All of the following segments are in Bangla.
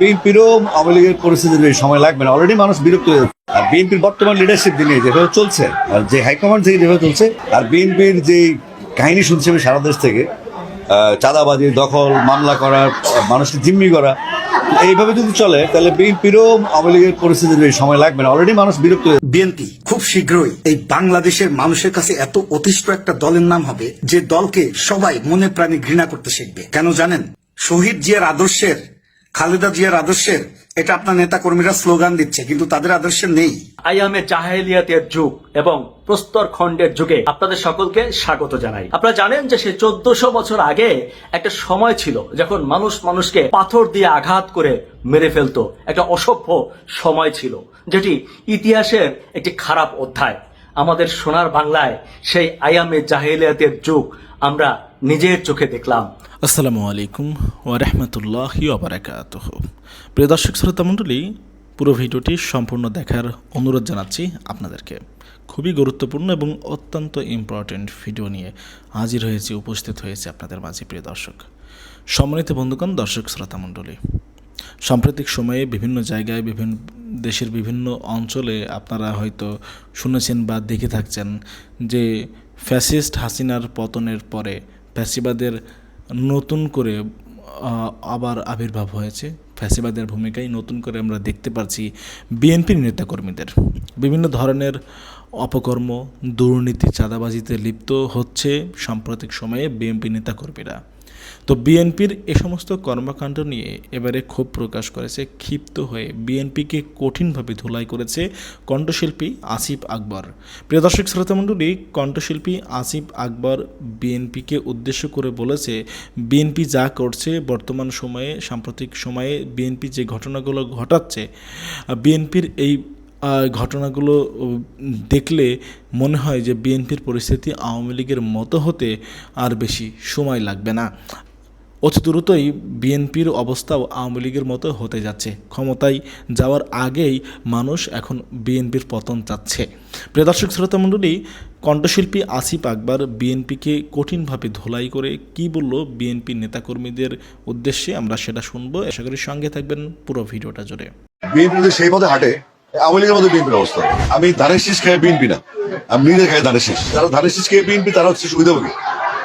বিএনপিরও আওয়ামী লীগের পরিস্থিতি বেশি সময় লাগবে না। অলরেডি মানুষ বিরক্ত হয়ে যাচ্ছে। আর বিএনপির বর্তমান লিডারশিপ দিনে যেভাবে চলছে, আর যে হাইকমান্ড থেকে যেভাবে চলছে, আর বিএনপির যে কাহিনী শুনছি আমি সারা দেশ থেকে চাঁদাবাজি, দখল, মামলা করা, মানুষকে জিম্মি করা, এইভাবে যদি চলে, তাহলে বিএনপিরও আওয়ামী লীগের পরিস্থিতি বেশি সময় লাগবে না। অলরেডি মানুষ বিরক্ত বিএনপি খুব শীঘ্রই এই বাংলাদেশের মানুষের কাছে এত অতিষ্ঠ একটা দলের নাম হবে, যে দলকে সবাই মনে প্রাণে ঘৃণা করতে শিখবে। কেন জানেন? শহীদ জিয়ার আদর্শের খালেদা জিয়ার আদর্শের, এটা আপনার নেতা কর্মীরা স্লোগান দিচ্ছে, কিন্তু তাদের আদর্শের নেই। আইয়ামে জাহেলিয়াতের যুগ এবং প্রস্তর খণ্ডের যুগে আপনাদের সকলকে স্বাগত জানাই। আপনারা জানেন যে সে চোদ্দশো বছর আগে একটা সময় ছিল যখন মানুষ মানুষকে পাথর দিয়ে আঘাত করে মেরে ফেলতো। একটা অসভ্য সময় ছিল, যেটি ইতিহাসের একটি খারাপ অধ্যায়। আমাদের সোনার বাংলায় সেই আয়ামে জাহেলিয়াতের যুগ আমরা নিজের চোখে দেখলাম। আসসালামু আলাইকুম ওয়ারহমতুল্লাহি ওবরাকাত প্রিয় দর্শক, শ্রোতা মণ্ডলী, পুরো ভিডিওটি সম্পূর্ণ দেখার অনুরোধ জানাচ্ছি আপনাদেরকে। খুবই গুরুত্বপূর্ণ এবং অত্যন্ত ইম্পর্ট্যান্ট ভিডিও নিয়ে হাজির হয়েছে, উপস্থিত হয়েছে আপনাদের মাঝে, প্রিয় দর্শক। সম্মানিত বন্ধুগণ, দর্শক, শ্রোতা মণ্ডলী সাম্প্রতিক সময়ে বিভিন্ন জায়গায়, বিভিন্ন দেশের বিভিন্ন অঞ্চলে আপনারা হয়তো শুনেছেন বা দেখে থাকছেন যে ফ্যাসিস্ট হাসিনার পতনের পরে ফ্যাসিবাদের নতুন করে আবার আবির্ভাব হয়েছে। ফ্যাসিবাদের ভূমিকায় নতুন করে আমরা দেখতে পাচ্ছি বিএনপির নেতাকর্মীদের। বিভিন্ন ধরনের অপকর্ম, দুর্নীতি, চাঁদাবাজিতে লিপ্ত হচ্ছে সাম্প্রতিক সময়ে বিএনপি নেতাকর্মীরা। তো বিএনপির এ সমস্ত কর্মকাণ্ড নিয়ে এবারে ক্ষোভ প্রকাশ করেছে, ক্ষিপ্ত হয়ে বিএনপিকে কঠিনভাবে ধুলাই করেছে কণ্ঠশিল্পী আসিফ আকবর। প্রিয় দর্শক শ্রোতামণ্ডলী কণ্ঠশিল্পী আসিফ আকবর বিএনপিকে উদ্দেশ্য করে বলেছে, বিএনপি যা করছে বর্তমান সময়ে, সাম্প্রতিক সময়ে বিএনপি যে ঘটনাগুলো ঘটাচ্ছে, বিএনপির এই ঘটনাগুলো দেখলে মনে হয় যে বিএনপির পরিস্থিতি আওয়ামী লীগের মতো হতে আর বেশি সময় লাগবে না। অতি দ্রুতই বিএনপির অবস্থাও আওয়ামী লীগের মতো হতে যাচ্ছে। ক্ষমতায় যাওয়ার আগেই মানুষ এখন বিএনপির পতন চাচ্ছে। প্রিয় দর্শক শ্রোতা মণ্ডলী কণ্ঠশিল্পী আসিফ আকবর বিএনপিকে কঠিনভাবে ধোলাই করে কি বলল বিএনপি নেতাকর্মীদের উদ্দেশ্যে আমরা সেটা শুনব। আশা করি সঙ্গে থাকবেন পুরো ভিডিওটা জুড়ে। বিএনপি সেই পথে হাঁটে, আওয়ামী লীগের মধ্যে বিএনপির অবস্থা আমি ধানের শীষ খেয়ে বিএনপি না। আমি নিজে খাই ধানের শীষ। যারা ধানের শীষ খেয়ে বিএনপি, তারা হচ্ছে সুবিধাভোগী।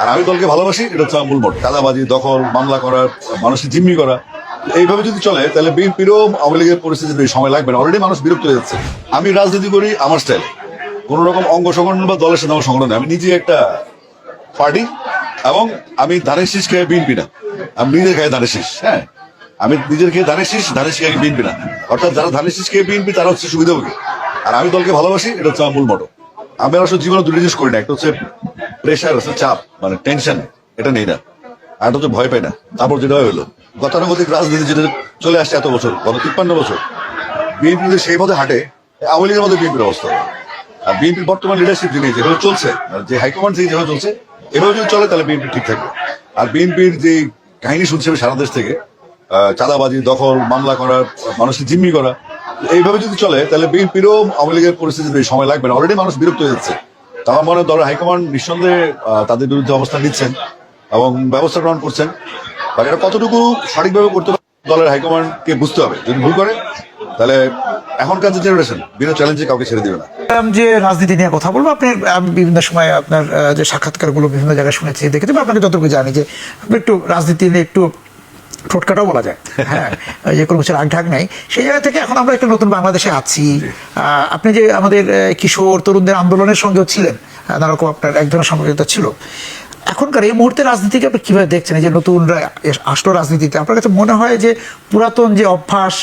আর আমি দলকে ভালোবাসি, এটা হচ্ছে আমার মূল মোট। কাদাবাজি দখল, মামলা করা, মানুষকে জিম্মি করা। এইভাবে যদি চলে, তাহলে বিএনপিরও আওয়ামী লীগের পরিস্থিতি বেশি সময় লাগবে না। অলরেডি মানুষ বিরক্ত হয়ে যাচ্ছে। আমি রাজনীতি করি আমার স্টাইল কোন রকম অঙ্গ সংগঠন বা দলের সাথে আমার সংগঠন আমি নিজে একটা পার্টি এবং আমি ধানের শীষ খেয়ে বিএনপি না। আমি নিজে খাই ধানের শীষ হ্যাঁ? আমি নিজের খেয়ে ধানের শীষ ধানের শীষ খেয়ে বিএনপি না। অর্থাৎ যারা ধানের শীষ খেয়ে বিএনপি, তারা হচ্ছে সুবিধাভোগী। আর আমি দলকে ভালোবাসি, এটা হচ্ছে আমার মূল মতো আমি আসলে জীবনে দুটো জিনিস করি না। একটা হচ্ছে প্রেশার হচ্ছে চাপ মানে টেনশন এটা নেই না। আর হচ্ছে ভয় পাই না। তারপর যেটা হলো, গতানুগতিক রাজনীতি যেটা চলে আসছে এত বছর, গত তিপ্পান্ন বছর, বিএনপি যদি সেই পথে হাঁটে, আওয়ামী লীগের মধ্যে বিএনপির অবস্থা আর বিএনপির বর্তমান লিডারশিপ যিনি, যেভাবে চলছে আর যে হাইকমান্ড থেকে যেভাবে চলছে, এভাবে যদি চলে, তাহলে বিএনপি ঠিক থাকবে। আর বিএনপির যে কাহিনী শুনছি সারা দেশ থেকে চাঁদাবাজি, দখল, মামলা করা, মানুষকে জিম্মি করা এইভাবে যদি চলে, তাহলে বিএনপিরও আওয়ামী লীগের পরিস্থিতি সময় লাগবে না। অলরেডি মানুষ বিরক্ত হয়ে যাচ্ছে। তো আমার মনে দলের হাইকমান্ড নিঃসন্দেহে তাদের বিরুদ্ধে অবস্থান নিচ্ছেন এবং ব্যবস্থা গ্রহণ করছেন। বাট এটা কতটুকু সঠিকভাবে করতে দলের হাইকমান্ডকে বুঝতে হবে। যদি ভুল করে, তাহলে এখনকার যে জেনারেশন বিনা চ্যালেঞ্জে কাউকে ছেড়ে দিবে না। যে রাজনীতি নিয়ে কথা বলব, আপনি বিভিন্ন সময় আপনার যে সাক্ষাৎকারগুলো বিভিন্ন জায়গায় শুনেছি, দেখেছি, বা আপনাকে যতটুকু জানি যে, আপনি একটু রাজনীতি নিয়ে একটু ঠোঁটকাটাও বলা যায়। হ্যাঁ যে কোনো কিছু রাগ ঢাক নাই সেই জায়গা থেকে এখন আমরা একটা নতুন বাংলাদেশে আছি। আপনি যে আমাদের কিশোর তরুণদের আন্দোলনের সঙ্গেও ছিলেন নানারকম আপনার এক ধরনের সম্পর্কিত ছিল। এখনকার এই মুহূর্তে রাজনীতিকে আপনি কীভাবে দেখছেন? এই যে নতুনরা আসলো রাজনীতিতে আপনার কাছে মনে হয় যে পুরাতন যে অভ্যাস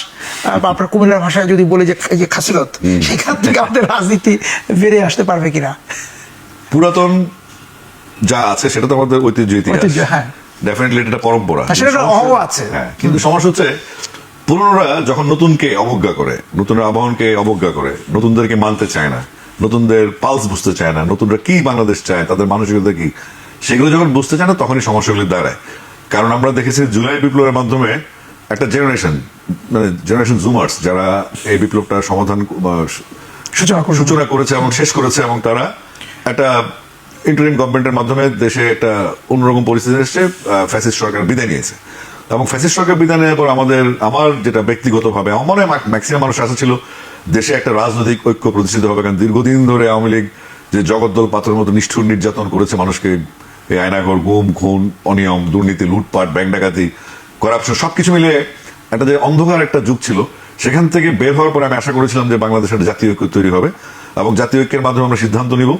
বা আপনার কুমিল্লার ভাষায় যদি বলি যে এই যে খাসিলত সেখান থেকে আমাদের রাজনীতি বেড়ে আসতে পারবে কিনা? পুরাতন যা আছে সেটা তো আমাদের ঐতিহ্য ইতিহাস। হ্যাঁ। ডেফিনেটলি এটা পরম্পরা। অভাবও আছে। হ্যাঁ কিন্তু সমস্যা হচ্ছে পুরনোরা যখন নতুনকে অবজ্ঞা করে নতুনরা আবহনকে অবজ্ঞা করে নতুনদেরকে মানতে চায় না নতুনদের পালস বুঝতে চায় না নতুনরা কি বাংলাদেশ চায় তাদের মানসিকতা কি সেগুলো যখন বুঝতে চায় না তখনই সমস্যাগুলি দাঁড়ায়। কারণ আমরা দেখেছি জুলাই বিপ্লবের মাধ্যমে একটা জেনারেশন মানে জেনারেশন জুমার্স যারা এই বিপ্লবটা সমাধান সূচনা করেছে এবং শেষ করেছে এবং তারা একটা ইন্টারিম গভর্নমেন্টের মাধ্যমে দেশে একটা অন্যরকম পরিস্থিতি এসছে ফ্যাসিস্ট সরকার বিদায় নিয়েছে। এবং ফ্যাসিস্ট সরকার বিদায় নেওয়ার পর আমাদের, আমার যেটা ব্যক্তিগতভাবে, আমার ম্যাক্সিমাম মানুষ আশা ছিল, দেশে একটা রাজনৈতিক ঐক্য প্রতিষ্ঠিত হবে, কারণ দীর্ঘদিন ধরে আওয়ামী লীগ যে জগদ্দল পাথরের মতো নিষ্ঠুর নির্যাতন করেছে মানুষকে, এই আয়নাঘর, গুম, খুন, অনিয়ম, দুর্নীতি, লুটপাট, ব্যাংক ডাকাতি করাপশন সবকিছু মিলে একটা যে অন্ধকার একটা যুগ ছিল, সেখান থেকে বের হওয়ার পরে আমি আশা করেছিলাম যে বাংলাদেশের জাতীয় ঐক্য তৈরি হবে, এবং জাতীয় ঐক্যের মাধ্যমে আমরা সিদ্ধান্ত নিব।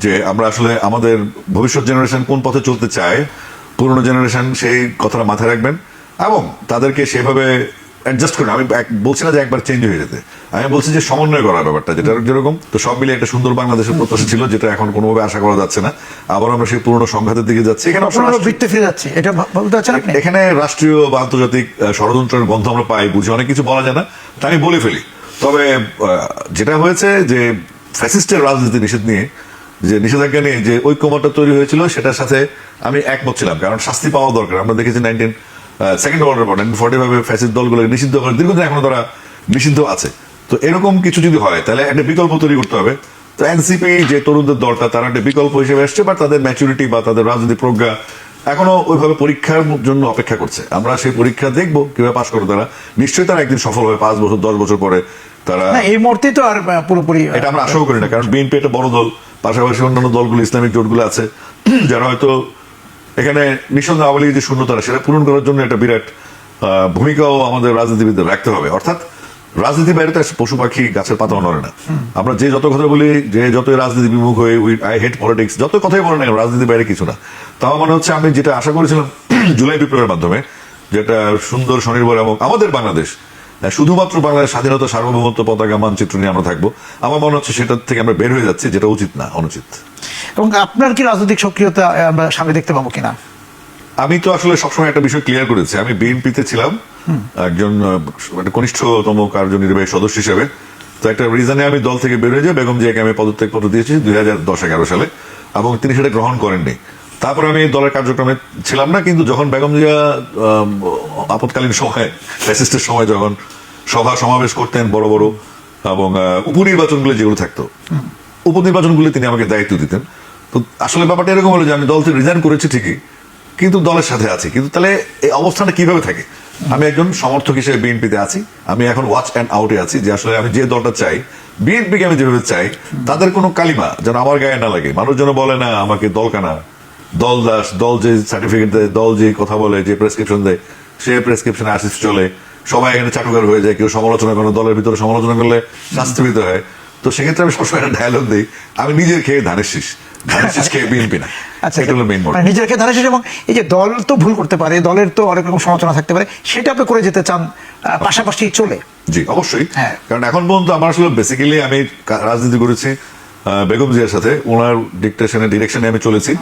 যে আমরা আসলে আমাদের ভবিষ্যৎ জেনারেশন কোন পথে চলতে চায় পুরনো জেনারেশন সেই কথাটা মাথায় রাখবেন এবং তাদেরকে সেভাবে অ্যাডজাস্ট করে আমি বলছি না যে একবার চেঞ্জ হয়ে যেতে। আমি বলছি যে সমন্বয় করার ব্যাপারটা যেটা যেরকম তো সব মিলে একটা সুন্দর বাংলাদেশের প্রত্যাশা ছিল যেটা এখন কোনোভাবে আশা করা যাচ্ছে না। আবার আমরা সেই পুরনো সংঘাতের দিকে যাচ্ছি। এখানে রাষ্ট্রীয়- ফিরে যাচ্ছে। এটা বলতে চাচ্ছেন আপনি? এখানে রাষ্ট্রীয় বা আন্তর্জাতিক ষড়যন্ত্রের গন্ধ আমরা পাই বুঝি। অনেক কিছু বলা যায় না তা আমি বলে ফেলি। তবে যেটা হয়েছে যে ফ্যাসিস্টের রাজনীতি নিষেধ নিয়ে যে নিষেধাজ্ঞা নিয়ে যে ঐক্যমতটা তৈরি হয়েছিল সেটার সাথে আমি একমত ছিলাম কারণ শাস্তি পাওয়া দরকার। আমরা দেখেছি নাইনটিন সেকেন্ড ওয়ার্ল্ডের পর নাইনটিন ফর্টি ফাইভে ফ্যাসিস্ট দলগুলোকে নিষিদ্ধ করে দীর্ঘদিন এখনও তারা নিষিদ্ধ আছে। তো এরকম কিছু যদি হয় তাহলে একটা বিকল্প তৈরি করতে হবে। তো এনসিপি যে তরুণদের দলটা তারা একটা বিকল্প হিসেবে আসছে বা তাদের ম্যাচুরিটি বা তাদের রাজনীতি প্রজ্ঞা এখনও ওইভাবে পরীক্ষার জন্য অপেক্ষা করছে। আমরা সেই পরীক্ষা দেখব কীভাবে পাশ করে তারা। নিশ্চয়ই তারা একদিন সফল হবে পাঁচ বছর দশ বছর পরে তারা এই মুহূর্তে তো আর পুরোপুরি এটা আমরা আশাও করি না কারণ বিএনপি একটা বড় দল। পাশাপাশি অন্যান্য দলগুলো, ইসলামিক জোটগুলো আছে, যারা হয়তো এখানে নিঃসন্দেহ আওয়ামী লীগের যে শূন্যতা সেটা পূরণ করার জন্য একটা বিরাট ভূমিকাও আমাদের রাজনীতিবিদদের রাখতে হবে। অর্থাৎ রাজনীতি বাইরে তো পশু পাখি গাছের পাতা নড়ে না। আমরা যে যত কথা বলি, যে যতই রাজনীতি বিমুখ হয়ে উই আই হেট পলিটিক্স যত কথাই বলে না রাজনীতি বাইরে কিছু না। তাও মনে হচ্ছে আমি যেটা আশা করেছিলাম, জুলাই বিপ্লবের মাধ্যমে, যেটা সুন্দর, স্বনির্ভর এবং আমাদের বাংলাদেশ শুধুমাত্র বাংলাদেশ স্বাধীনতা সার্বভৌমত্ব পতাকা মানচিত্র নিয়ে আমরা থাকব। আমার মনে হচ্ছে সেটার থেকে আমরা বের হয়ে যাচ্ছি যেটা উচিত না অনুচিত। এবং আপনার কি রাজনৈতিক সক্রিয়তা আমরা সামনে দেখতে পাবো কিনা? আমি তো আসলে সবসময় একটা বিষয় ক্লিয়ার করেছি। আমি বিএনপিতে ছিলাম একজন কনিষ্ঠতম কার্যনির্বাহী সদস্য হিসেবে। তো একটা রিজনে আমি দল থেকে বের হয়ে যাই বেগম জিয়াকে আমি পদত্যাগ পত্র দিয়েছি দুই হাজার দশ এগারো সালে এবং তিনি সেটা গ্রহণ করেননি। তারপরে আমি দলের কার্যক্রমে ছিলাম না কিন্তু যখন বেগম জিয়া আম, আপৎকালীন সময় ফ্যাসিস্টের সময় যখন সভা সমাবেশ করতেন বড় বড় এবং উপনির্বাচনগুলো যেগুলো থাকতো উপনির্বাচনগুলো তিনি আমাকে দায়িত্ব দিতেন। তো আসলে ব্যাপারটা এরকম হলো যে আমি দল থেকে রিজাইন করেছি ঠিকই কিন্তু দলের সাথে আছি। কিন্তু তাহলে এই অবস্থানটা কীভাবে থাকে? আমি একজন সমর্থক হিসেবে বিএনপিতে আছি আমি এখন ওয়াচ অ্যান্ড আউটে আছি যে আসলে আমি যে দলটা চাই বিএনপিকে আমি যেভাবে চাই তাদের কোনো কালিমা যেন আমার গায়ে না লাগে। মানুষ যেন বলে না আমাকে দলকানা দল দাস দল যে সার্টিফিকেট দেয় দল যে কথা বলে যে প্রেসক্রিপশন দেয় সে প্রেসক্রিপশনে আসিস চলে। সবাই এখানে চাটুকার হয়ে যায় কেউ সমালোচনা করে দলের ভিতরে সমালোচনা করলে শাস্তি পেতে হয়। তো সেক্ষেত্রে আমি সবসময় একটা ডায়লগ দিই আমি নিজের খেয়ে ধানের শীষ। ধানের শীষ খেয়ে বিএনপি না। আচ্ছা এটা হলো মেইন নিজের ক্ষেত্রে ধানের শেষ এবং এই যে দল তো ভুল করতে পারে দলের তো অনেক রকম সমালোচনা থাকতে পারে সেটা আপনি করে যেতে চান পাশাপাশি চলে। জি অবশ্যই। কারণ এখন পর্যন্ত আমার আসলে বেসিক্যালি আমি রাজনীতি করেছি বেগম জিয়ার সাথে ওনার ডিকটেশনে ডিরেকশনে আমি চলেছি।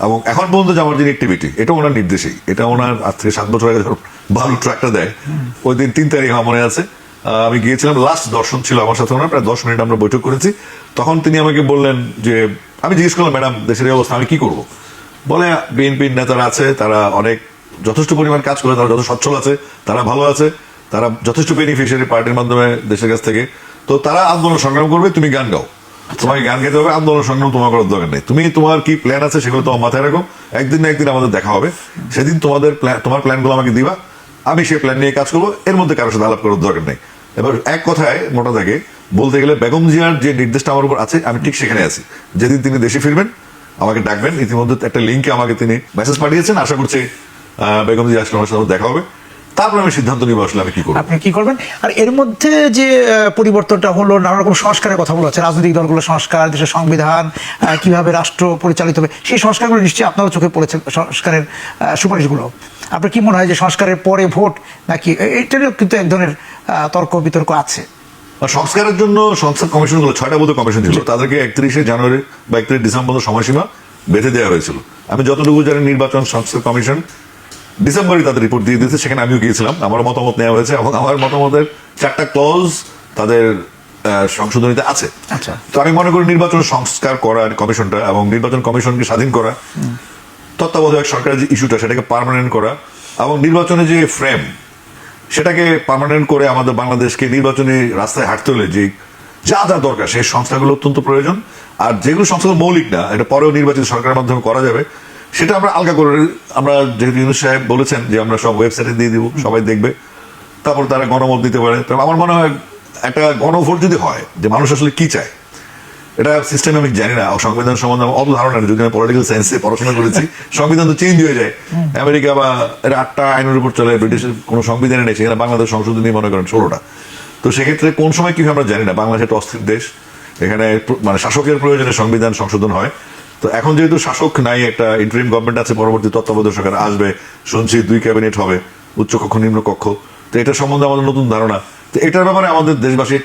এবং এখন পর্যন্ত যে আমার যে অ্যাক্টিভিটি এটা ওনার নির্দেশেই। এটা ওনার আজ থেকে সাত বছর আগে যখন ভালো ট্রাকটা দেয়। ওই দিন তিন তারিখ আমার মনে আছে। আমি গিয়েছিলাম লাস্ট দর্শন ছিল আমার সাথে ওনার, প্রায় দশ মিনিট আমরা বৈঠক করেছি। তখন তিনি আমাকে বললেন যে, আমি জিজ্ঞেস করলাম, ম্যাডাম, দেশের অবস্থা, আমি কি করব? বলে বিএনপির নেতারা আছে, তারা অনেক যথেষ্ট পরিমাণ কাজ করে, তারা যত সচ্ছল আছে, তারা ভালো আছে, তারা যথেষ্ট বেনিফিশিয়ারি পার্টির মাধ্যমে দেশের কাছ থেকে। তো তারা আন্দোলন সংগ্রাম করবে, তুমি গান গাও। তোমাকে গান গাইতে হবে, আন্দোলন সংগ্রাম তোমার করার দরকার নেই। তুমি তোমার কি প্ল্যান আছে সেগুলো তোমার মাথায় রাখো। একদিন না একদিন আমাদের দেখা হবে। সেদিন তোমাদের তোমার প্ল্যানগুলো আমাকে দিবা। আমি সেই প্ল্যান নিয়ে কাজ করব। এর মধ্যে কারোর সাথে আলাপ করার দরকার নেই। এবার এক কথায় মোটা থাকে বলতে গেলে বেগম জিয়ার যে নির্দেশটা আমার উপর আছে, আমি ঠিক সেখানে আছি। যেদিন তিনি দেশে ফিরবেন, আমাকে ডাকবেন। ইতিমধ্যে একটা লিঙ্কে আমাকে তিনি মেসেজ পাঠিয়েছেন। আশা করছি বেগম জিয়া আসলে আমার সাথে দেখা হবে। তারপর আমি সিদ্ধান্ত নিব আসলে আমি কি করব। আপনি কি করবেন? আর এর মধ্যে যে পরিবর্তনটা হলো নানা রকম সংস্কারের কথা বলা হচ্ছে। রাজনৈতিক দলগুলো সংস্কার দেশের সংবিধান কীভাবে রাষ্ট্র পরিচালিত হবে সেই সংস্কারগুলো নিশ্চয়ই আপনারও চোখে পড়েছে সংস্কারের সুপারিশগুলো। আপনার কি মনে হয় যে সংস্কারের পরে ভোট নাকি এটারও কিন্তু এক ধরনের তর্ক বিতর্ক আছে। সংস্কারের জন্য সংস্কার কমিশনগুলো ছয়টা বোধ কমিশন ছিল তাদেরকে একত্রিশে জানুয়ারি বা একত্রিশ ডিসেম্বর সময়সীমা বেঁধে দেওয়া হয়েছিল। আমি যতটুকু জানি নির্বাচন সংস্কার কমিশন ডিসেম্বরে তাদের রিপোর্ট দিয়ে দিয়েছে সেখানে আমিও গিয়েছিলাম। আমার মতামত নেওয়া হয়েছে এবং আমার মতামতের চারটা ক্লজ তাদের সংশোধনীতে আছে। আচ্ছা। তো আমি মনে করি নির্বাচন সংস্কার করা কমিশনটা এবং নির্বাচন কমিশনকে স্বাধীন করা তত্ত্বাবধায়ক সরকারের যে ইস্যুটা সেটাকে পার্মানেন্ট করা এবং নির্বাচনের যে ফ্রেম সেটাকে পার্মানেন্ট করে আমাদের বাংলাদেশকে নির্বাচনী রাস্তায় হাঁটতে হলে যে যা যা দরকার সেই সংস্থাগুলো অত্যন্ত প্রয়োজন। আর যেগুলো সংস্থাগুলো মৌলিক না এটা পরেও নির্বাচিত সরকারের মাধ্যমে করা যাবে। সেটা আমরা আলগা করে, আমরা যেহেতু ইউনুস সাহেব বলেছেন যে আমরা সব ওয়েবসাইটে দিয়ে দিব, সবাই দেখবে। তারপর তারা গণমত দিতে পারে। তবে আমার মনে হয় একটা গণভোট যদি হয়, যে মানুষ আসলে কি চায়, এটা সিস্টেম আমি জানি না। সংবিধান সম্বন্ধে আমার অত ধারণা নেই। যদি আমি পলিটিক্যাল সায়েন্সে পড়াশোনা করেছি, সংবিধান তো চেঞ্জ হয়ে যায়। আমেরিকা বা এর আটটা আইনের উপর চলে ব্রিটিশের কোনো সংবিধানে নেই। সেখানে বাংলাদেশ সংশোধনী মনে করেন ষোলোটা। তো সেক্ষেত্রে কোন সময় কি আমরা জানি না? বাংলাদেশ একটা অস্থির দেশ। এখানে মানে শাসকের প্রয়োজনে সংবিধান সংশোধন হয়। তো এখন যেহেতু শাসক নাই, একটা ইন্টারিম গভর্নমেন্ট আছে, পরবর্তী তত্ত্বাবধায়ক সরকার আসবে, শুনছি দুই ক্যাবিনেট হবে উচ্চ কক্ষ নিম্ন কক্ষ তো এটা সম্বন্ধে আমাদের নতুন ধারণা। তো এটার ব্যাপারে আমাদের দেশবাসী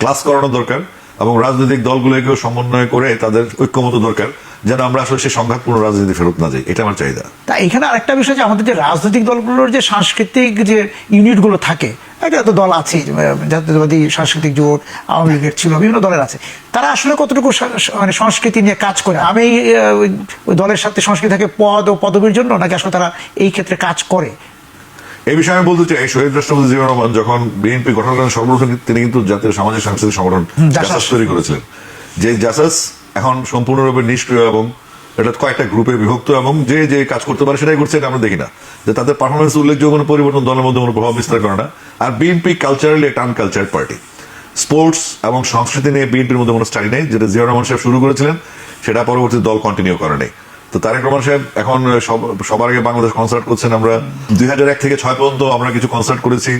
ক্লাস করানো দরকার এবং রাজনৈতিক দলগুলোকেও সমন্বয় করে তাদের ঐক্যমত দরকার, যেন আমরা আসলে সেই সংঘাতপূর্ণ রাজনীতি ফেরত না যাই। এটা আমার চাহিদা। তা এখানে আরেকটা বিষয় যে আমাদের যে রাজনৈতিক দলগুলোর যে সাংস্কৃতিক যে ইউনিটগুলো থাকে একটা তো দল আছে জাতীয়তাবাদী সাংস্কৃতিক জোট আওয়ামী লীগের ছিল বিভিন্ন দলের আছে। তারা আসলে কতটুকু মানে সংস্কৃতি নিয়ে কাজ করে? আমি ওই- দলের সাথে সংস্কৃতি থাকে পদ ও পদবীর জন্য নাকি আসলে তারা এই ক্ষেত্রে কাজ করে? এই বিষয়ে আমি বলতে চাই শহীদ রাষ্ট্রপতি জিয়াউর রহমান যখন বিএনপি গঠন করেন সর্বপ্রথম তিনি কিন্তু জাতীয় সামাজিক সাংস্কৃতিক সংগঠন। জাসাস তৈরি করেছিলেন। যে জাসাস এখন সম্পূর্ণরূপে নিষ্ক্রিয় এবং এটা কয়েকটা গ্রুপে বিভক্ত এবং যে যে কাজ করতে পারে সেটাই করছে, এটা আমরা দেখি না। যে তাদের পারফরমেন্স উল্লেখযোগ্য কোনো পরিবর্তন, দলের মধ্যে কোনো প্রভাব বিস্তার করে না। আর বিএনপি কালচারালি একটা আনকালচার পার্টি স্পোর্টস এবং সংস্কৃতি নিয়ে বিএনপির মধ্যে কোনো স্টাডি নেই, যেটা জিয়াউর রহমান সাহেব শুরু করেছিলেন, সেটা পরবর্তী দল কন্টিনিউ করে নেই। তো তারেক রহমান সাহেব এখন সবার আগে বাংলাদেশ কনসার্ট করছেন আমরা দুই হাজার এক থেকে ছয় পর্যন্ত আমরা কিছু কনসার্ট করেছি।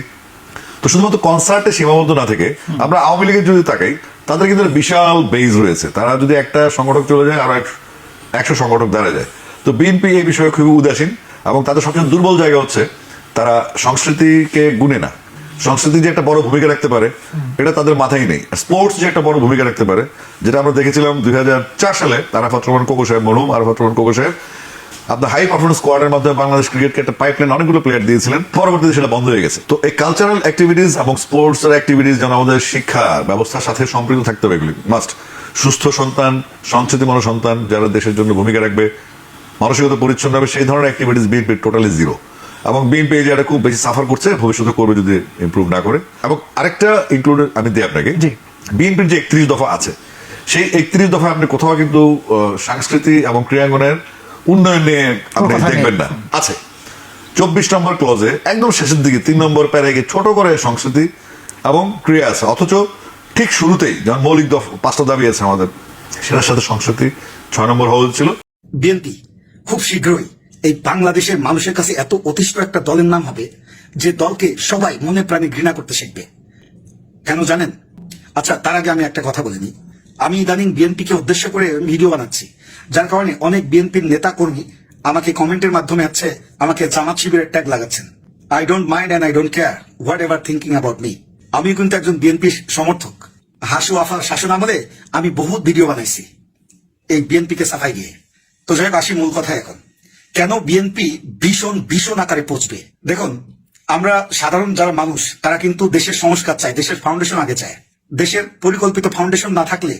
তো শুধুমাত্র কনসার্টে সীমাবদ্ধ না থেকে আমরা আওয়ামী লীগের যদি তাকাই, তাদের কিন্তু বিশাল বেজ রয়েছে। তারা যদি একটা সংগঠক চলে যায়, আর একশো সংগঠক দাঁড়া যায়। তো বিএনপি এই বিষয়ে খুবই উদাসীন এবং তাদের সবচেয়ে দুর্বল জায়গা হচ্ছে তারা সংস্কৃতিকে গুনে না। সংস্কৃতি যে একটা বড় ভূমিকা রাখতে পারে, এটা তাদের মাথায় নেই। স্পোর্টস যে একটা বড় ভূমিকা রাখতে পারে, যেটা আমরা দেখেছিলাম দুই হাজার চার সালে তারা রহমান কোকো সাহেব মরুম আরাফাত রহমান কোকো সাহেব আপনার হাই পারফরমেন্স স্কোয়াডের মাধ্যমে বাংলাদেশ ক্রিকেটকে একটা পাইপলাইন অনেকগুলো প্লেয়ার দিয়েছিলেন। পরবর্তীতে সেটা বন্ধ হয়ে গেছে। তো এই কালচারাল অ্যাক্টিভিটিস এবং স্পোর্টস এর অ্যাক্টিভিটিস যেন আমাদের শিক্ষা ব্যবস্থার সাথে সম্পৃক্ত থাকতে হবে এগুলি। মাস্ট সুস্থ সন্তান সংস্কৃতি মনো সন্তান যারা দেশের জন্য ভূমিকা রাখবে মানসিকতা পরিচ্ছন্ন হবে সেই ধরনের অ্যাক্টিভিটিস বিএনপি টোটালি জিরো এবং বিএনপি এই জায়গাটা খুব বেশি সাফার করছে ভবিষ্যতে করবে যদি ইম্প্রুভ না করে। এবং আরেকটা ইনক্লুড আমি দিই আপনাকে। জি। বিএনপির যে একত্রিশ দফা আছে সেই একত্রিশ দফা আপনি কোথাও কিন্তু সংস্কৃতি এবং ক্রিয়াঙ্গনের উন্নয়ন নিয়ে আপনি দেখবেন না। আছে। চব্বিশ নম্বর ক্লজে একদম শেষের দিকে তিন নম্বর প্যারাগে ছোট করে সংস্কৃতি এবং ক্রিয়া আছে। অথচ ঠিক শুরুতেই যেমন মৌলিক পাঁচটা দাবি আছে আমাদের। সেটার সাথে সংস্কৃতি ছয় নম্বর হওয়া ছিল। বিএনপি খুব শীঘ্রই এই বাংলাদেশের মানুষের কাছে এত অতিষ্ঠ একটা দলের নাম হবে যে দলকে সবাই মনে প্রাণে ঘৃণা করতে শিখবে। কেন জানেন? আচ্ছা তার আগে আমি একটা কথা বলে নিই। আমি ইদানিং বিএনপিকে উদ্দেশ্য করে ভিডিও বানাচ্ছি। যার কারণে অনেক বিএনপির নেতা কর্মী আমাকে কমেন্টের মাধ্যমে আছে, আমাকে জামাত শিবিরের ট্যাগ লাগাচ্ছেন। I don't mind and I care whatever thinking about me আমি কিন্তু একজন বিএনপির সমর্থক। হাসু আফার শাসন আমলে আমি বহুত ভিডিও বানাইছি, এই বিএনপিকে সাফাই দিয়ে। তো যাই হোক, আসি মূল কথা এখন। কেন বিএনপি ভীষণ ভীষণ আকারে পচবে? দেখুন, আমরা সাধারণ যারা মানুষ, তারা কিন্তু দেশের সংস্কার চায়, দেশের ফাউন্ডেশন আগে চায়। দেশের পরিকল্পিত ফাউন্ডেশন না থাকলে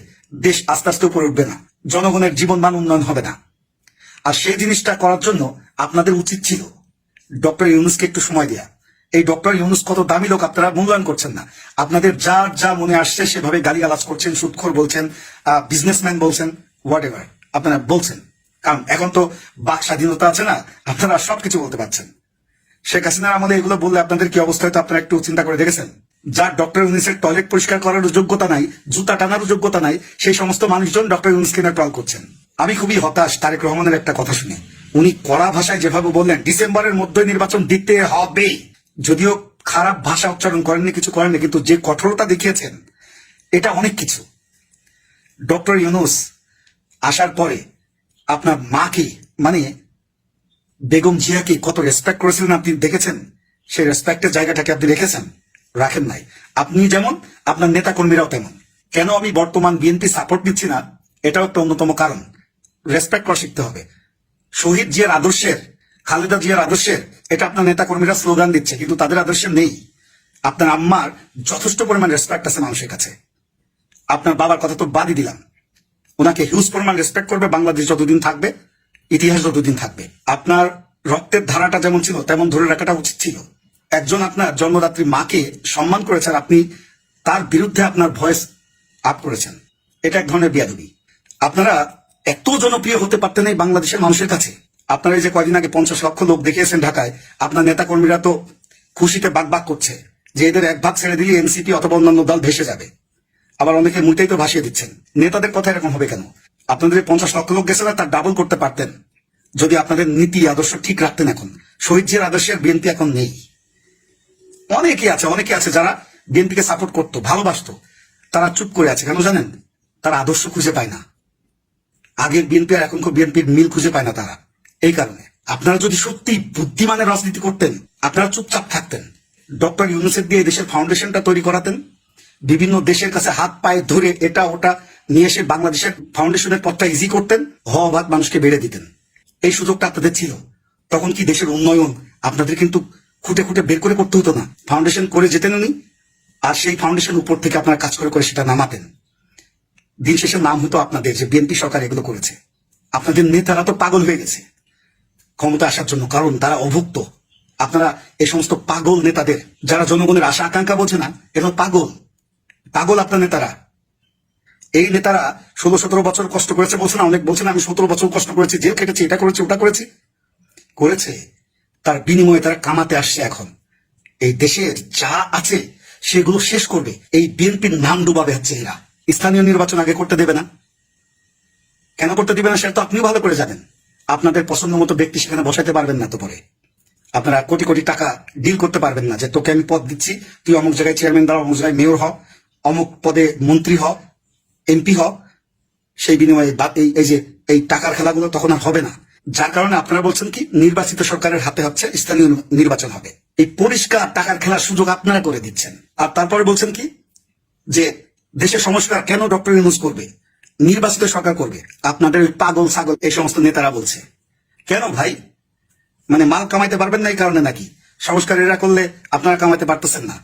দেশ আস্তে আস্তে উপরে উঠবে না। জনগণের জীবন মান উন্নয়ন হবে না। আর সেই জিনিসটা করার জন্য আপনাদের উচিত ছিল। ডক্টর ইউনুসকে একটু সময় দেয়া। এই ডক্টর ইউনুস কত দামি লোক, আপনারা মূল্যায়ন করছেন না। আপনাদের যার যা মনে আসছে, সেভাবে গালিগালাজ করছেন সুৎখর বলছেন বিজনেসম্যান বলছেন হোয়াট এভার আপনারা বলছেন। কারণ এখন তো বাক স্বাধীনতা আছে না, আপনারা সবকিছু বলতে পারছেন। শেখ হাসিনার আমাদের এগুলো বললে আপনাদের কি অবস্থা হয়তো আপনারা একটু চিন্তা করে দেখেছেন? যার ডক্টর ইউনিসের টয়লেট পরিষ্কার করার যোগ্যতা নাই, জুতা টানার যোগ্যতা নাই, সেই সমস্ত মানুষজন ডক্টর ইউনিসকে ট্রল করছেন। আমি খুবই হতাশ তারেক রহমানের একটা কথা শুনে। উনি কড়া ভাষায় যেভাবে বললেন, ডিসেম্বরের মধ্যে নির্বাচন দিতে হবে। যদিও খারাপ ভাষা উচ্চারণ করেননি, কিছু করেননি, কিন্তু যে কঠোরতা দেখিয়েছেন, এটা অনেক কিছু। ডক্টর ইউনুস আসার পরে আপনার মাকে মানে বেগম জিয়াকে কত রেসপেক্ট করেছিলেন আপনি দেখেছেন? সেই রেসপেক্টের জায়গাটাকে আপনি রেখেছেন? রাখেন নাই। আপনি যেমন, আপনার নেতা কর্মীরাও তেমন। কেন আমি বর্তমান বিএনপি সাপোর্ট দিচ্ছি না? এটাও একটা অন্যতম কারণ। রেসপেক্ট করা শিখতে হবে। শহীদ জিয়ার আদর্শের, খালেদা জিয়ার আদর্শের, এটা আপনার নেতা কর্মীরা স্লোগান দিচ্ছে, কিন্তু তাদের আদর্শে নেই। আপনার আম্মার যথেষ্ট পরিমাণ রেসপেক্ট আছে মানুষের কাছে। আপনার বাবার কথা তো বাদই দিলাম। ওনাকে হিউজ পরিমাণ রেসপেক্ট করবে, বাংলাদেশ যতদিন থাকবে, ইতিহাস যতদিন থাকবে। আপনার রক্তের ধারাটা যেমন ছিল, তেমন ধরে রাখাটা উচিত ছিল। একজন আপনার জন্মদাত্রী মাকে সম্মান করেছেন, আপনি তার বিরুদ্ধে আপনার ভয়েস আপ করেছেন। এটা এক ধরনের বিয়াদবি। আপনারা এত জনপ্রিয় হতে পারতেন এই বাংলাদেশের মানুষের কাছে। আপনারা এই যে কয়দিন আগে পঞ্চাশ লক্ষ লোক দেখিয়েছেন ঢাকায়, আপনার নেতা কর্মীরা তো খুশিতে বাক করছে যে এদের এক ভাগ ছেড়ে দিলে এনসিপি অথবা অন্যান্য দল ভেসে যাবে। আবার অনেকে মুটেই তো ভাসিয়ে দিচ্ছেন। নেতাদের কথা এরকম হবে কেন? আপনাদের পঞ্চাশ লক্ষ লোক গেছে না, তার ডাবল করতে পারতেন। যদি আপনাদের নীতি, আদর্শ ঠিক রাখতেন এখন। শহীদ আদর্শের বিএনপি এখন নেই। অনেকে আছে অনেকে আছে যারা বিএনপিকে সাপোর্ট করতো, ভালোবাসতো। তারা চুপ করে আছে। কেন জানেন? তারা আদর্শ খুঁজে পায় না। আগের বিএনপি আর এখনকার বিএনপির মিল খুঁজে পায় না তারা। এই কারণে। আপনারা যদি সত্যি বুদ্ধিমানের রাজনীতি করতেন, আপনারা চুপচাপ থাকতেন। ডক্টর ইউনুসেফ দিয়ে দেশের ফাউন্ডেশনটা তৈরি করাতেন। বিভিন্ন দেশের কাছে হাত পায়ে ধরে এটা ওটা নিয়ে এসে বাংলাদেশের ফাউন্ডেশনের পথটা ইজি করতেন হ ভাগ মানুষকে বেড়ে দিতেন। এই সুযোগটা আপনাদের ছিল। তখন কি দেশের উন্নয়ন আপনাদের কিন্তু খুঁটে খুঁটে বের করে করতে হতো না। ফাউন্ডেশন করে যেতেন উনি, আর সেই ফাউন্ডেশন উপর থেকে আপনারা কাজ করে করে সেটা নামাতেন। দিন শেষে নাম হতো আপনাদের, যে বিএনপি সরকার এগুলো করেছে। আপনাদের নেতারা তো পাগল হয়ে গেছে। ক্ষমতা আসার জন্য, কারণ তারা অভুক্ত। আপনারা এই সমস্ত পাগল নেতাদের, যারা জনগণের আশা আকাঙ্ক্ষা বোঝে না, এরা পাগল। পাগল আপনার নেতারা। এই নেতারা ষোলো সতেরো বছর কষ্ট করেছে বলছে না, অনেক বলছে না, আমি সতেরো বছর কষ্ট করেছি, জেল কেটেছি এটা করেছি, ওটা করেছি। করেছে। তার বিনিময়ে তারা কামাতে আসছে এখন। এই দেশের যা আছে, সেগুলো শেষ করবে। এই বিএনপির নাম ডুবাবে হচ্ছে এরা স্থানীয় নির্বাচন আগে করতে দেবে না। কেন করতে দিবে না, সেটা তো আপনিও ভালো করে জানেন। আপনাদের পছন্দ মতো ব্যক্তি সেখানে বসাইতে পারবেন না তো পরে। আপনারা কোটি কোটি টাকা ডিল করতে পারবেন না যে, তোকে আমি পদ দিচ্ছি, তুই অমুক জায়গায় চেয়ারম্যান দাও অমুক জায়গায় মেয়র হ, অমুক পদে মন্ত্রী হ এমপি হ। সেই বিনিময়ে এই যে, এই টাকার খেলাগুলো তখন আর হবে না। যার কারণে আপনারা বলছেন কি, নির্বাচিত সরকারের হাতে হচ্ছে স্থানীয় নির্বাচন হবে। এই পরিষ্কার টাকার খেলার সুযোগ আপনারা করে দিচ্ছেন। আর তারপরে বলছেন কি, যে দেশের সংস্কার কেন ডক্টর ইউনুস করবে? নির্বাচিত সরকার করবে। আপনাদের পাগল ছাগল, এই সমস্ত নেতারা বলছে। কেন ভাই? মানে মাল কামাইতে পারবেন না এই কারণে নাকি? সংস্কার এরা করলে আপনারা কামাইতে পারতেছেন না।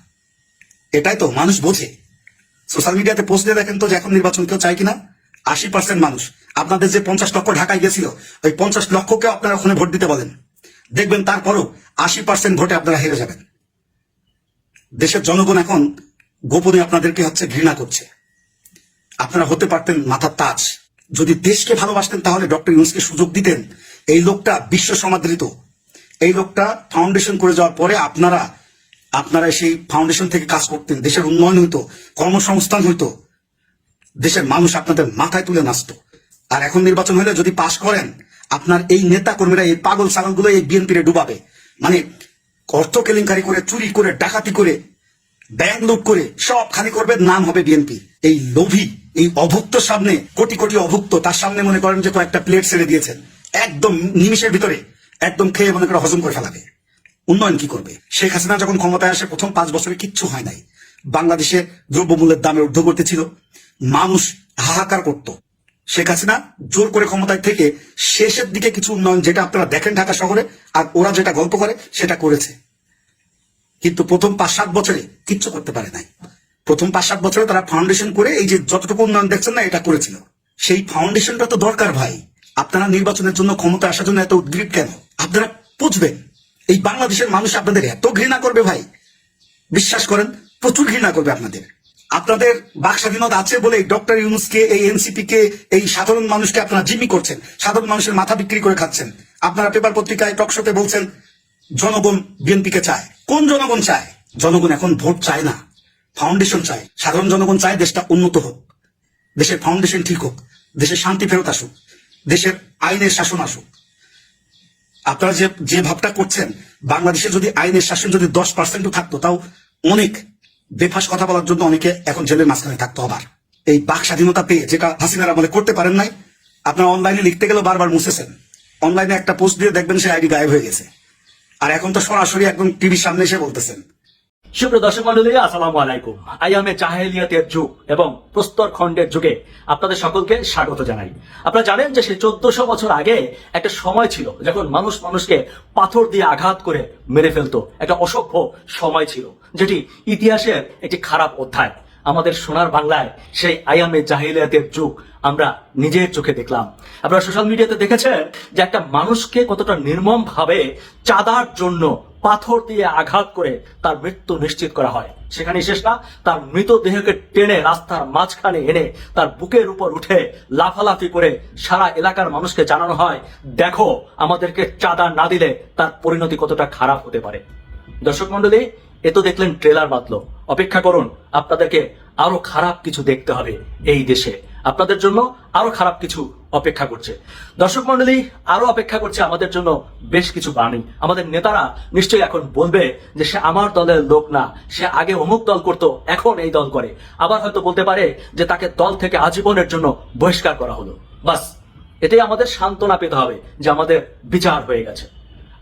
এটাই তো মানুষ বোঝে। সোশ্যাল মিডিয়াতে পোস্ট দেখেন তো যে এখন নির্বাচন কেউ চায় কিনা? আশি পার্সেন্ট মানুষ। আপনাদের যে পঞ্চাশ লক্ষ ঢাকায় গেছিল, ওই পঞ্চাশ লক্ষকে আপনারা ওখানে ভোট দিতে বলেন। দেখবেন তারপরও আশি পার্সেন্ট ভোটে আপনারা হেরে যাবেন। দেশের জনগণ এখন গোপনে আপনাদেরকে হচ্ছে ঘৃণা করছে। আপনারা হতে পারতেন মাথার তাজ। যদি দেশকে ভালোবাসতেন তাহলে ডক্টর ইউনুসকে সুযোগ দিতেন। এই লোকটা বিশ্ব সমাদৃত। এই লোকটা ফাউন্ডেশন করে যাওয়ার পরে আপনারা আপনারা সেই ফাউন্ডেশন থেকে কাজ করতেন। দেশের উন্নয়ন হইতো, কর্মসংস্থান হইতো। দেশের মানুষ আপনাদের মাথায় তুলে নাচতো। আর এখন নির্বাচন হলে যদি পাশ করেন, আপনার এই নেতা কর্মীরা এই পাগল ছাগলগুলো এই বিএনপিরে ডুবাবে। মানে অর্থ কেলেঙ্কারি করে, চুরি করে, ডাকাতি করে, ব্যাংক লুট করে, সব খালি করবে, নাম হবে বিএনপি। এই লোভী, এই অভুক্ত সামনে, কোটি কোটি অভুক্ত, তার সামনে মনে করেন যে কয়েকটা প্লেট ছেড়ে দিয়েছেন। একদম নিমিষের ভিতরে, একদম খেয়ে মনে করে হজম করে ফেলাবে। উন্নয়ন কি করবে? শেখ হাসিনা যখন ক্ষমতায় আসে, প্রথম পাঁচ বছরে কিচ্ছু হয় নাই। বাংলাদেশে দ্রব্যমূল্যের দামে ঊর্ধ্বগতি ছিল। মানুষ হাহাকার করত। শেখ হাসিনা জোর করে ক্ষমতায় থেকে শেষের দিকে কিছু উন্নয়ন যেটা আপনারা দেখেন ঢাকা শহরে আর ওরা যেটা গল্প করে সেটা করেছে। কিন্তু প্রথম পাঁচ সাত বছরে কিচ্ছু করতে পারে নাই। প্রথম পাঁচ সাত বছরে তারা ফাউন্ডেশন করে এই যে যতটুকু উন্নয়ন দেখছেন না, এটা করেছিল। সেই ফাউন্ডেশনটা তো দরকার ভাই। আপনারা নির্বাচনের জন্য ক্ষমতা আসার জন্য এত উদ্গ্রীব কেন? আপনারা বুঝবেন। এই বাংলাদেশের মানুষ আপনাদের এত ঘৃণা করবে ভাই। বিশ্বাস করেন, প্রচুর ঘৃণা করবে আপনাদের। আপনাদের বাক স্বাধীনতা আছে বলে ডক্টর ইউনুসকে, এই এনসিপি কে এই সাধারণ মানুষকে আপনারা জিম্মি করছেন। সাধারণ মানুষের মাথা বিক্রি করে খাচ্ছেন। আপনারা পেপার পত্রিকায় টকশোতে বলছেন, জনগণ বিএনপি কে চায়। কোন জনগণ চায়? জনগণ এখন ভোট চায় না। ফাউন্ডেশন চায়। সাধারণ জনগণ চায় দেশটা উন্নত হোক। দেশের ফাউন্ডেশন ঠিক হোক। দেশের শান্তি ফেরত আসুক। দেশের আইনের শাসন আসুক। আপনারা যে যে ভাবটা করছেন, বাংলাদেশে যদি আইনের শাসন যদি দশ পার্সেন্টও থাকতো, তাও অনেক বেফাস কথা বলার জন্য অনেকে এখন জেলের মাঝখানে থাকতো আবার। এই বাক স্বাধীনতা পেয়ে যেটা হাসিনার আমলে করতে পারেন নাই, আপনারা অনলাইনে লিখতে গেলেও বারবার মুছেছেন। অনলাইনে একটা পোস্ট দিয়ে দেখবেন সে আইডি গায়েব হয়ে গেছে। আর এখন তো সরাসরি একদম টিভির সামনে এসে বলতেছেন। মন্ডলী আলাইকুম। আইয়ামে জাহেলিয়াতের যুগ এবং প্রস্তর খণ্ডের যুগে আপনাদের সকলকে স্বাগত জানাই। আপনারা জানেন যে চোদ্দশো বছর আগে একটা সময় ছিল যখন মানুষ মানুষকে পাথর দিয়ে আঘাত করে মেরে ফেলতো। একটা অসভ্য সময় ছিল, যেটি ইতিহাসের একটি খারাপ অধ্যায়। আমাদের সোনার বাংলায় সেই আয়ামে জাহিলিয়াতের যুগ আমরা নিজের চোখে দেখলাম। আপনারা সোশ্যাল মিডিয়াতে দেখেছেন যে একটা মানুষকে কতটা নির্মম ভাবে চাঁদার জন্য পাথর দিয়ে আঘাত করে তার মৃত্যু নিশ্চিত করা হয়। সেখানে শেষ না, তার মৃতদেহকে টেনে রাস্তার মাঝখানে এনে তার বুকের উপর উঠে লাফালাফি করে সারা এলাকার মানুষকে জানানো হয়, দেখো, আমাদেরকে চাঁদা না দিলে তার পরিণতি কতটা খারাপ হতে পারে। দর্শক মন্ডলী এ তো দেখলেন ট্রেলার মাত্র অপেক্ষা করুন, আপনাদেরকে আরও খারাপ কিছু দেখতে হবে এই দেশে। আপনাদের জন্য আরও খারাপ কিছু অপেক্ষা করছে। দর্শক মন্ডলী আরও অপেক্ষা করছে আমাদের জন্য বেশ কিছু বাণী। আমাদের নেতারা নিশ্চয়ই এখন বলবে যে সে আমার দলের লোক না, সে আগে অমুক দল করত, এখন এই দল করে। আবার হয়তো বলতে পারে যে তাকে দল থেকে আজীবনের জন্য বহিষ্কার করা হলো। বাস এতেই আমাদের সান্ত্বনা পেতে হবে যে আমাদের বিচার হয়ে গেছে।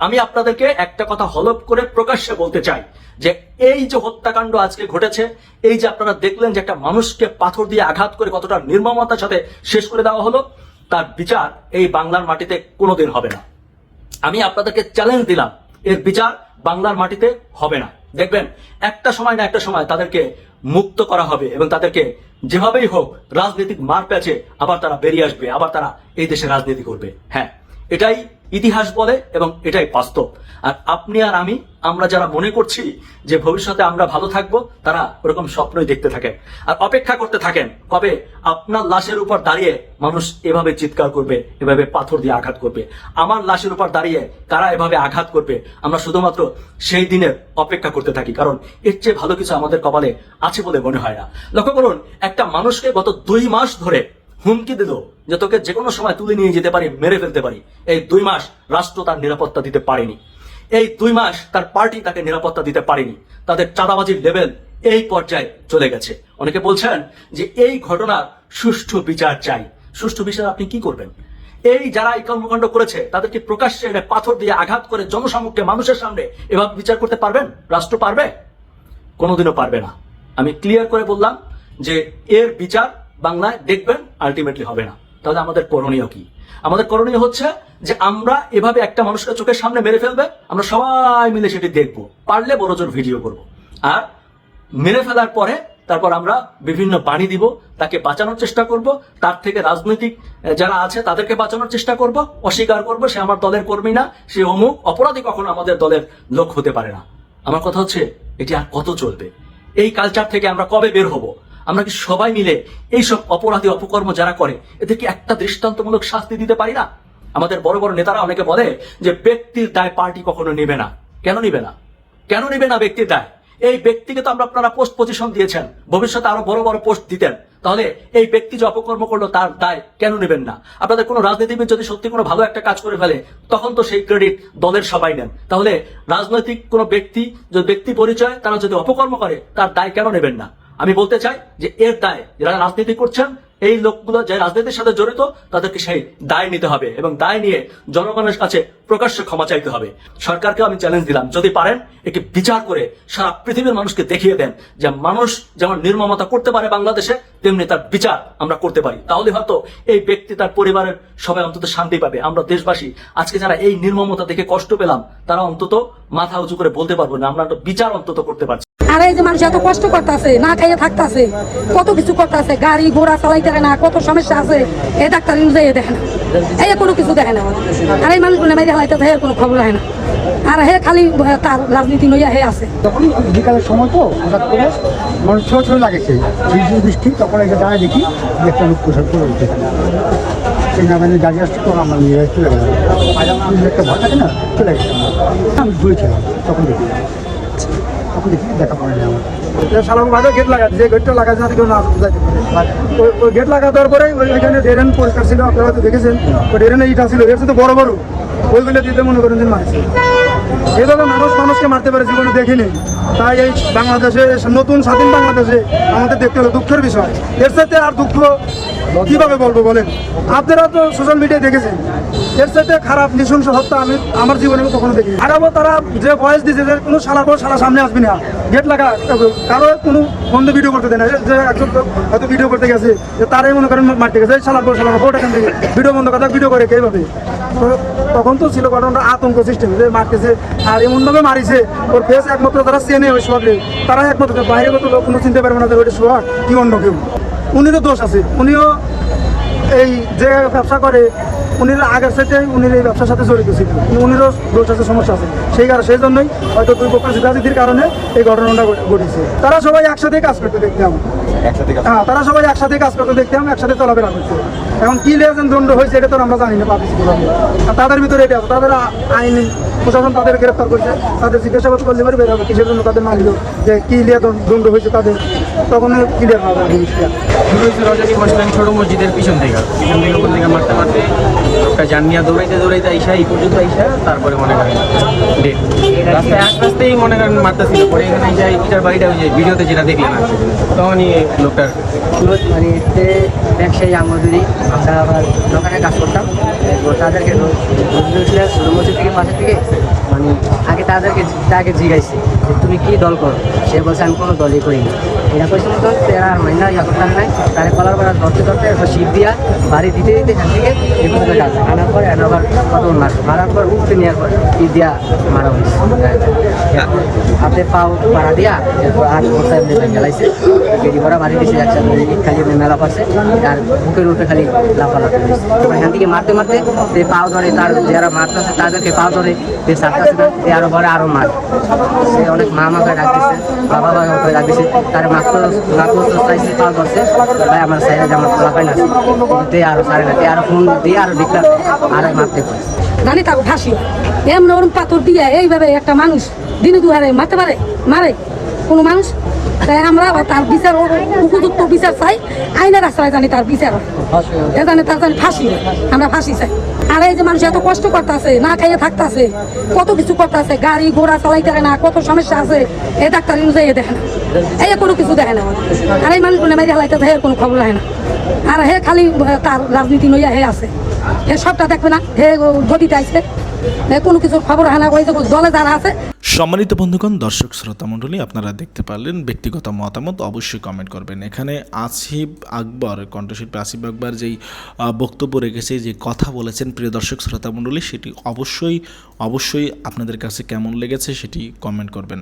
আমি আপনাদেরকে একটা কথা হলপ করে প্রকাশ্যে বলতে চাই যে এই যে হত্যাকাণ্ড আজকে ঘটেছে, এই যে আপনারা দেখলেন যে একটা মানুষকে পাথর দিয়ে আঘাত করে কতটা নির্মমতার সাথে শেষ করে দেওয়া হলো, তার বিচার এই বাংলার মাটিতে কোনোদিন হবে না। আমি আপনাদেরকে চ্যালেঞ্জ দিলাম, এর বিচার বাংলার মাটিতে হবে না। দেখবেন, একটা সময় না একটা সময় তাদেরকে মুক্ত করা হবে এবং তাদেরকে যেভাবেই হোক রাজনৈতিক মার প্যাচে আবার তারা বেরিয়ে আসবে, আবার তারা এই দেশে রাজনীতি করবে। হ্যাঁ এটাই ইতিহাস বলে এবং এটাই বাস্তব। আর আপনি আর আমি, আমরা যারা মনে করছি যে ভবিষ্যতে আমরা ভালো থাকব, তারা ওরকম স্বপ্নই দেখতে থাকেন। আর অপেক্ষা করতে থাকেন, কবে আপনার লাশের উপর দাঁড়িয়ে মানুষ এভাবে চিৎকার করবে, এভাবে পাথর দিয়ে আঘাত করবে। আমার লাশের উপর দাঁড়িয়ে কারা এভাবে আঘাত করবে, আমরা শুধুমাত্র সেই দিনের অপেক্ষা করতে থাকি, কারণ এর চেয়ে ভালো কিছু আমাদের কপালে আছে বলে মনে হয় না। লক্ষ্য করুন, একটা মানুষকে গত দুই মাস ধরে হুমকি দিল যে তোকে যে কোনো সময় তুলে নিয়ে যেতে পারি, মেরে ফেলতে পারি। এই দুই মাস রাষ্ট্র তার নিরাপত্তা দিতে পারেনি। এই দুই মাস তার পার্টি তাকে নিরাপত্তা দিতে পারেনি। তাদের চাঁদাবাজির লেভেল এই পর্যায়ে চলে গেছে। অনেকে বলছেন যে এই ঘটনার সুষ্ঠু বিচার চাই। সুষ্ঠু বিচার আপনি কি করবেন? এই যারা এই কর্মকাণ্ড করেছে তাদেরকে প্রকাশ্যে এনে পাথর দিয়ে আঘাত করে জনসমক্ষে মানুষের সামনে এভাবে বিচার করতে পারবেন? রাষ্ট্র পারবে? কোনোদিনও পারবে না। আমি ক্লিয়ার করে বললাম যে এর বিচার বাংলায় দেখবেন আলটিমেটলি হবে না। তাহলে আমাদের করণীয় কি? আমাদের করণীয় হচ্ছে যে আমরা এভাবে একটা মানুষকে চোখের সামনে মেরে ফেলবে, আমরা সবাই মিলে সেটি দেখব, পারলে বড় জোর ভিডিও করব। আর মেরে ফেলার পরে তারপর আমরা বিভিন্ন বাণী দিব, তাকে বাঁচানোর চেষ্টা করব, তার থেকে রাজনৈতিক যারা আছে তাদেরকে বাঁচানোর চেষ্টা করব, অস্বীকার করব, সে আমার দলের কর্মী না, সে অমুক, অপরাধী কখনো আমাদের দলের লোক হতে পারে না। আমার কথা হচ্ছে, এটি আর কত চলবে? এই কালচার থেকে আমরা কবে বের হব? আমরা কি সবাই মিলে এইসব অপরাধী অপকর্ম যারা করে, এদেরকে একটা দৃষ্টান্তমূলক শাস্তি দিতে পারি না? আমাদের বড় বড় নেতারা অনেকে বলে যে ব্যক্তির দায় পার্টি কখনো নেবে না। কেন নিবে না? কেন নিবে না ব্যক্তির দায়? এই ব্যক্তিকে তো আমরা আপনারা পোস্ট পজিশন দিয়েছেন, ভবিষ্যতে আরও বড় বড় পোস্ট দিতেন। তাহলে এই ব্যক্তি যে অপকর্ম করল তার দায় কেন নেবেন না? আপনাদের কোনো রাজনীতিবিদ যদি সত্যি কোনো ভালো একটা কাজ করে ফেলে, তখন তো সেই ক্রেডিট দলের সবাই নেন। তাহলে রাজনৈতিক কোনো ব্যক্তি, যদি ব্যক্তি পরিচয়, তারা যদি অপকর্ম করে, তার দায় কেন নেবেন না? আমি বলতে চাই যে এর দায় যারা রাজনীতি করছেন, এই লোকগুলো যে রাজনীতির সাথে জড়িত, তাদেরকে সেই দায় নিতে হবে এবং দায় নিয়ে জনগণের কাছে প্রকাশ্যে ক্ষমা চাইতে হবে। সরকারকে আমি চ্যালেঞ্জ দিলাম। যদি পারেন, একে বিচার করে সারা পৃথিবীর মানুষকে দেখিয়ে দেন যে মানুষ যেমন নির্মমতা করতে পারে বাংলাদেশে, তেমনি তার বিচার আমরা করতে পারি। তাহলে হয়তো এই ব্যক্তি তার পরিবারের সবাই অন্তত শান্তি পাবে। আমরা দেশবাসী, আজকে যারা এই নির্মমতা দেখে কষ্ট পেলাম, তারা অন্তত মাথা উঁচু করে বলতে পারব না। আমরা একটা বিচার অন্তত করতে পারছি। আর এই যে মানুষ এত কষ্ট করতেছে, না খাইয়ে থাকতেছে, কত কিছু করতেছে, গাড়ি, ঘোড়া চালাইতে না, কত সমস্যা আছে এই ডাক্তার অনুযায়ী দেখে না এই কোনো কিছু দেখে না। আর এই মানুষগুলো মেরে হালাইতে হে কোনো খবর হয় না। আর হে খালি তার রাজনীতি লইয়া হে আছে। তখন বিকালের সময় তো, হঠাৎ করে মানে ছোট ছোট লাগেছে বৃষ্টি, তখন এসে দাঁড়ায় দেখি একটা লোক পোশাক করে উঠে সেই নামে দাঁড়িয়ে আসছে, তখন আমরা নিয়ে চলে গেলাম। একটা ভয় থাকে না, চলে গেছে আমি তখন দেখি তখন দেখি। দেখা পড়ে না। আমার সালাম ভাবে গেট লাগাচ্ছে যে গেটটা লাগাচ্ছে যাতে কেউ না যাইতে পারে। ওই- গেট লাগা দেওয়ার পরে ওই- ওইখানে ড্রেন পরিষ্কার ছিল, আপনারা হয়তো দেখেছেন, ওই ড্রেনে ইটা ছিল, এর সাথে বড় বড়। ওইগুলো দিতে মনে করেন যে মারছে এভাবে মানুষ মানুষকে মারতে পারে, জীবনে দেখিনি। তাই এই বাংলাদেশে, নতুন স্বাধীন বাংলাদেশে আমাদের দেখতে হলো দুঃখের বিষয়। এর সাথে আর দুঃখ কীভাবে বলব বলেন? আপনারা তো সোশ্যাল মিডিয়ায় দেখেছেন। এর সাথে খারাপ নৃশংস হত্যা আমি আমার জীবনে কখনো দেখি আবার তারা যে ভয়েস দিয়েছে যে কোনো সালা পর সালা সামনে আসবে না। গেট লাগা, কারও কোনো বন্ধ ভিডিও করতে দেয় না। যে একজন হয়তো ভিডিও করতে গেছে, যে তারাই মনে করেন মারতে গেছে সালার পর সালা ফোট এখান থেকে। ভিডিও বন্ধ কথা ভিডিও করে কেভাবে তখন তো ছিল ঘটনাটা আতঙ্ক সিস্টেম যে মারতেছে, আর এমনভাবে মারিছে। ওর ফেস একমাত্র তারা চেনে ওই সোহাগরে। তারা একমাত্র বাইরে কত লোক কোনো চিনতে পারবে না যে ওইটা সোহাগ, কি অন্য কেউ। উনিরও দোষ আছে। উনিও এই যে ব্যবসা করে উনি আগের সাথে উনি এই ব্যবসার সাথে জড়িত ছিল। উনিরও দোষ আছে সমস্যা আছে। সেই কারণে সেই জন্যই হয়তো দুই পক্ষের রাজনীতির কারণে এই ঘটনাটা ঘটেছে। তারা সবাই একসাথে কাজ করতে দেখতাম হ্যাঁ তারা সবাই একসাথে কাজ করতে দেখতাম একসাথে চলাফেরা করছে এখন কি লেজেন দণ্ড হয়েছে এটা তো আমরা জানি না পাবলিক আর তাদের ভিতরে এটা তাদের আইনি প্রশাসন তাদের গ্রেফতার করছে তাদের জিজ্ঞাসাবাদ করলে পরে বের হবে কিসের জন্য তাদের মানল যে কি লিয়ে দণ্ড- হয়েছে তাদের তখন ক্লিয়ার হবে জিনিসটা শুরু হয়েছে রজনী বসলেন ছোট মসজিদের পিছন থেকে পিছন থেকে থেকে মারতে মারতে লোকটা জানিয়া দৌড়াইতে দৌড়াইতে আইসা এই পর্যন্ত আইসা তারপরে মনে করেন ডেট রাস্তায় আস্তে আস্তেই মনে করেন মারতেছিল পরে এখানে আইসা ইটার বাড়িটা ওই যে ভিডিওতে যেটা তখনই লোকটার মানে এতে ব্যবসায়ী আমাদেরই আমরা আবার দোকানে কাজ করতাম তাদেরকে মসজিদ থেকে পাশে থেকে মানে আগে তাদেরকে তাকে জিজ্ঞাসি যে তুমি কি দল করো? সে বলছে আমি কোনো দলই করিনি এটা কইছে মতন তারা আর মাইনা ইয়া করতে নাই। তারে কলার পাড়া ধরতে ধরতে এরপর শিপ দিয়া বাড়ি দিতে দিতে সেখান থেকে করে আসে আনার পরে আনার পর কত মার। মারার পর উঠতে নেওয়ার পর ই দিয়া মারা হয়েছে হাতে পাও পাড়া দিয়া এরপর আর সাইকেল গেলাইছে। গেড়ি ভরা বাড়ি একসাথে ইট খালি মেলা পারছে আর বুকের উপরে খালি লাফালাফি তারপর এখান থেকে মারতে মারতে সে পাও ধরে, তার যারা মারতেছে তাদেরকে পাও ধরে সে সারতেছে সে আরও ঘরে আরও মার। সে অনেক মা মা করে ডাক দিচ্ছে বাবা বাবা করে ডাক দিচ্ছে তার মাত্র মাত্র চাইছে পাও ধরছে ভাই আমার সাইডে আমার পোলা পাই না তে আরও সারে না তে আরও ফোন দিয়ে আরও ডিক্লার আর মারতে পারছে জানি তাকে ফাঁসি। এমন ওরম পাথর দিয়ে এইভাবে একটা মানুষ দিনে দুহারে মারতে পারে? মারে? কোনো মানুষ, তাই আমরা তার বিচার উপযুক্ত বিচার চাই। আইনের রাস্তায় জানি তার বিচার। জানে তার জানি ফাঁসি। আমরা ফাঁসি চাই। আর এই যে মানুষ এত কষ্ট করতেছে, না খাইয়ে থাকতেছে, কত কিছু করতেছে, গাড়ি, ঘোড়া চালাইতে না, কত সমস্যা আছে, এ ডাক্তার অনুযায়ী দেখে না। এই কোনো কিছু দেখে না আর এই মানুষগুলো মেরে হালাইতে হে কোনো খবর রাখে না। আর হে খালি তার রাজনীতি নইয়া হে আছে। হে সবটা দেখবে না, হে গতিতে আইছে। হে কোনো কিছুর খবর রাখে না, ওই যে দলে যারা আছে সম্মানিত বন্ধুগণ, দর্শক শ্রোতা মণ্ডলী, আপনারা দেখতে পারলেন ব্যক্তিগত মতামত অবশ্যই কমেন্ট করবেন। এখানে আসিফ আকবর, কণ্ঠশিল্পী আসিফ আকবর যেই বক্তব্য রেখেছে, যে কথা বলেছেন প্রিয় দর্শক শ্রোতা মণ্ডলী, সেটি অবশ্যই অবশ্যই আপনাদের কাছে কেমন লেগেছে সেটি কমেন্ট করবেন।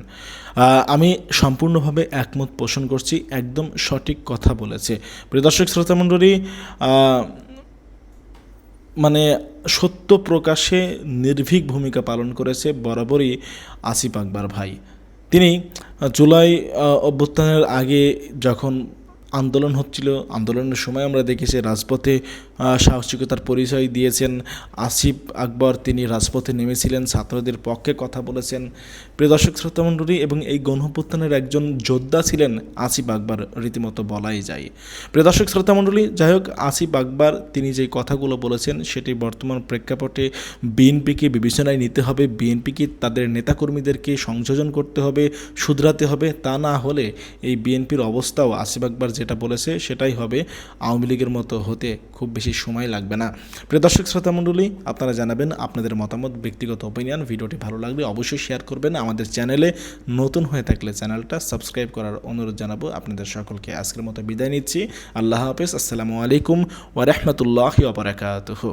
আমি সম্পূর্ণভাবে একমত পোষণ করছি, একদম সঠিক কথা বলেছে। প্রিয় দর্শক শ্রোতা মণ্ডলী মানে সত্য প্রকাশে নির্ভীক ভূমিকা পালন করেছে বরাবরই আসিফ আকবর ভাই। তিনি জুলাই অভ্যুত্থানের আগে যখন আন্দোলন হচ্ছিল, আন্দোলনের সময় আমরা দেখেছি রাজপথে সাহসিকতার পরিচয় দিয়েছেন। আসিফ আকবর, তিনি রাজপথে নেমেছিলেন, ছাত্রদের পক্ষে কথা বলেছেন। প্রিয় দর্শক শ্রোতামণ্ডলী এবং এই গণঅভ্যুত্থানের একজন যোদ্ধা ছিলেন আসিফ আকবর, রীতিমতো বলাই যায়। প্রিয় দর্শক শ্রোতামণ্ডলী যাই হোক, আসিফ আকবর, তিনি যে কথাগুলো বলেছেন, সেটি বর্তমান প্রেক্ষাপটে বিএনপিকে বিবেচনায় নিতে হবে। বিএনপিকে তাদের নেতাকর্মীদেরকে সংযোজন করতে হবে, শুধরাতে হবে। তা না হলে এই বিএনপির অবস্থাও আসিফ আকবর যেটা বলেছে, সেটাই হবে। আওয়ামী লীগের মতো হতে খুব বেশি সময় লাগবে না। প্রিয় দর্শক শ্রোতামণ্ডলী আপনারা জানাবেন আপনাদের মতামত, ব্যক্তিগত ওপিনিয়ন ভিডিওটি ভালো লাগলে অবশ্যই শেয়ার করবেন। আমাদের চ্যানেলে নতুন হয়ে থাকলে চ্যানেলটা সাবস্ক্রাইব করার অনুরোধ জানাব। আপনাদের সকলকে আজকের মতো বিদায় নিচ্ছি। আল্লাহ হাফিজ, আসসালামু আলাইকুম ওয়া বারাকাতুহু।